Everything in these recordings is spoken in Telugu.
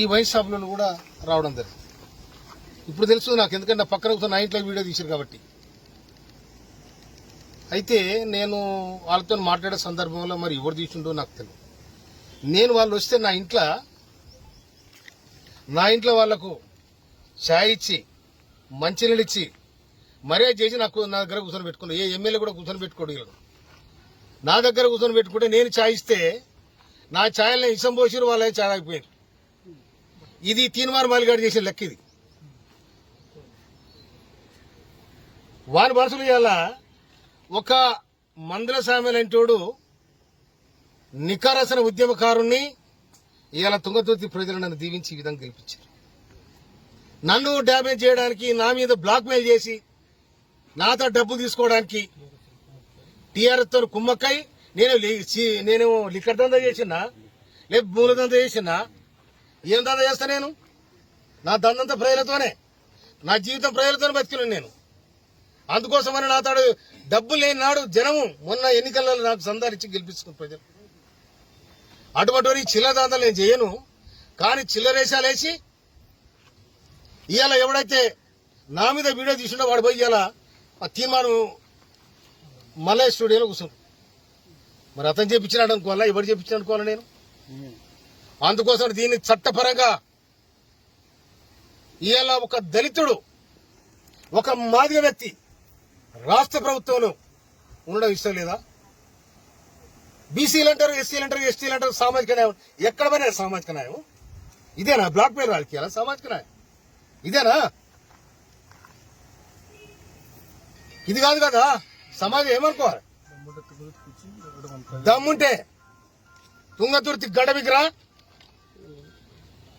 ఈ వైన్ షాప్లో కూడా రావడం జరిగింది. ఇప్పుడు తెలుసు నాకు ఎందుకంటే నా పక్కన కూర్చొని నా ఇంట్లో వీడియో తీశారు కాబట్టి. అయితే నేను వాళ్ళతో మాట్లాడే సందర్భంలో మరి ఎవరు తీసుండో నాకు తెలియదు. నేను వాళ్ళు వస్తే నా ఇంట్లో నా ఇంట్లో వాళ్ళకు ఛాయ్ ఇచ్చి మంచినీళ్ళు ఇచ్చి మర్యాద చేసి నాకు నా దగ్గర కూర్చొని పెట్టుకున్నాను ఏ ఎమ్మెల్యే కూడా కూర్చొని పెట్టుకోడు నా దగ్గర కూర్చొని పెట్టుకుంటే నేను ఛాయ్ ఇస్తే నా ఛాయల్ని ఇసం పోసిరు వాళ్ళే ఛాయ్ అయిపోయారు ఇది తీన్మార్ మాలిగాడు చేసిన లెక్క ఇది. వారి మనసులు ఇవాళ ఒక మందల సామెలంటోడు నికారసన ఉద్యమకారుణ్ణి ఇవాళ తుంగతుర్తి ప్రజలు నన్ను దీవించి ఈ విధంగా గెలిపించారు. నన్ను డ్యామేజ్ చేయడానికి నా మీద బ్లాక్మెయిల్ చేసి నాతో డబ్బు తీసుకోవడానికి టీఆర్ఎస్తో కుమ్మక్కై నేను నేను లిక్కర్ దందా చేసినా లేదు మూలదందా చేసినా ఏం దందా చేస్తా నేను? నా దందంతా ప్రజలతోనే. నా జీవితం ప్రజలతోనే బతికినాను నేను. అందుకోసమని నా తాడు డబ్బు లేని నాడు జనము మొన్న ఎన్నికల్లో నాకు సందాలిచ్చి గెలిపించుకుని ప్రజలు. అటువంటి చిల్లర దందాలు నేను చేయను. కానీ చిల్లరేషాలు వేసి ఇవాళ ఎవడైతే నా మీద వీడియో తీసుండో వాడు పోయి ఇవాళ ఆ తీర్మానం మలయ స్టూడియోలో కూర్చుండు. మరి అతను చెప్పించినాడు అనుకోవాలా? ఎవరు చేపించిన అనుకోవాలా నేను? అందుకోసం దీన్ని చట్టపరంగా ఇవాళ ఒక దళితుడు ఒక మాదిగ వ్యక్తి రాష్ట్ర ప్రభుత్వంలో ఉండడం ఇష్టం లేదా? బీసీలు అంటారు ఎస్సీలు అంటారు ఎస్టీలు అంటారు సామాజిక న్యాయం. ఎక్కడ పోయినా సామాజిక న్యాయం. ఇదేనా? బ్లాక్ మెయిల్ రాజకీయాలా సామాజిక న్యాయం. ఇదేనా? ఇది కాదు కదా? సమాజం ఏమనుకోవాలి? దమ్ముంటే తుంగతుర్తి గడ విగ్రహ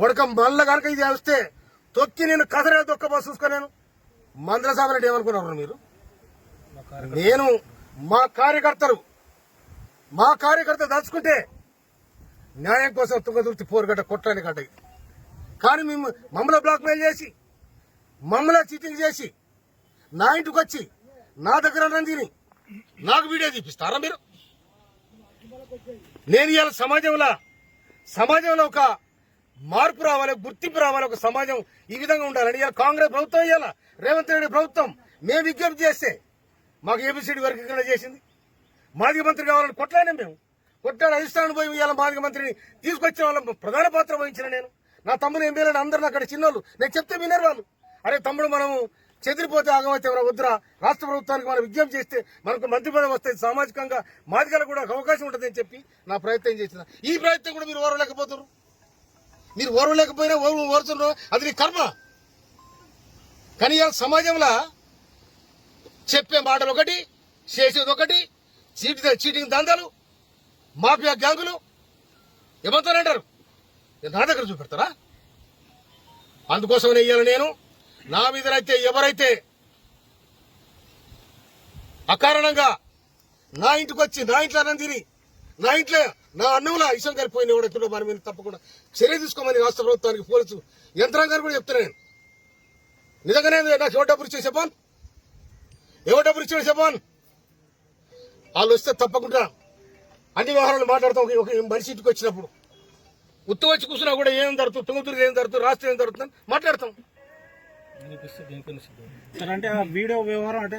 కొడక మళ్ళా కనుక ఇది వస్తే తొక్కి నేను కథరే దొక్క చూసుకో నేను. మందల సాబరెడ్డి ఏమనుకున్నారు మీరు? నేను మా కార్యకర్తలు మా కార్యకర్త దాచుకుంటే న్యాయం కోసం తుంగతుర్తి పోరుగడ్డ కొట్టడానికి గడ్డ కానీ మేము మమ్మల్ని బ్లాక్మెయిల్ చేసి మమ్మల్ని చీటింగ్ చేసి నా ఇంటికి వచ్చి నా దగ్గర అన్నం తిని నాకు వీడియో తీపిస్తారా మీరు? నేను ఇవాళ సమాజంలో సమాజంలో ఒక మార్పు రావాలి గుర్తింపు రావాలి ఒక సమాజం ఈ విధంగా ఉండాలని ఇలా కాంగ్రెస్ ప్రభుత్వం ఇవ్వాలా రేవంత్ రెడ్డి ప్రభుత్వం మేము విజ్ఞప్తి చేస్తే మాకు ఏబిసిడి వర్గీకరణ చేసింది. మాదిగ మంత్రి కావాలని కొట్లాడినాం మేము. కొట్టాడు అధిష్టానం పోయి ఇవాళ మాదిగ మంత్రిని తీసుకొచ్చిన వాళ్ళ ప్రధాన పాత్ర వహించిన నేను. నా తమ్ముడు ఎమ్మెల్యేలు అందరూ అక్కడ చిన్నోళ్ళు. నేను చెప్తే వినరు వాళ్ళు. అరే తమ్ముడు మనము చెదిరిపోతే ఆగమైతే ఎవరో వద్దురా? రాష్ట్ర ప్రభుత్వానికి మనం విజ్ఞప్తి చేస్తే మనకు మంత్రి పదవి వస్తే సామాజికంగా మాదిగలకు కూడా అవకాశం ఉంటుందని చెప్పి నా ప్రయత్నం చేసిన. ఈ ప్రయత్నం కూడా మీరు ఓరలేకపోతారు మీరు ఓర్వలేకపోయినా ఓర్వ ఓరుతున్నారు అది నీ కర్మ. కానీ ఇవాళ సమాజంలో చెప్పే మాటలు ఒకటి చేసేది ఒకటి చీటి చీటింగ్ దందాలు మాఫియా గ్యాంగులు. ఏమంటారంటారు? నా దగ్గర చూపెడతారా? అందుకోసం ఇయ్యాలి నేను. నా మీదనైతే ఎవరైతే అకారణంగా నా ఇంటికి వచ్చి నా ఇంట్లో అన్నం తిని నా ఇంట్లో నా అన్నంలో ఇష్టం కలిపోయిన ఎవడెక్కడో మన మీద తప్పకుండా చర్య తీసుకోమని రాష్ట్ర ప్రభుత్వానికి పోలీసు యంత్రాంగాన్ని కూడా చెప్తున్నా నేను. నిజంగానే నాకు ఎవరు డబ్బులు ఇచ్చే చెప్పాను ఎవరు డబ్బులు ఇచ్చాడు చెప్పాను వాళ్ళు వస్తే తప్పకుండా అన్ని వ్యవహారాలు మాట్లాడతాం. ఒక- మనిషి ఇంటికి వచ్చినప్పుడు. ఉత్తు వచ్చి కూర్చున్నా కూడా ఏం జరుగుతుంది? తుంగతురు ఏం జరుగుతుంది? రాష్ట్రం ఏం జరుగుతుంది మాట్లాడతాం. అంటే ఆ వీడియో వ్యవహారం అంటే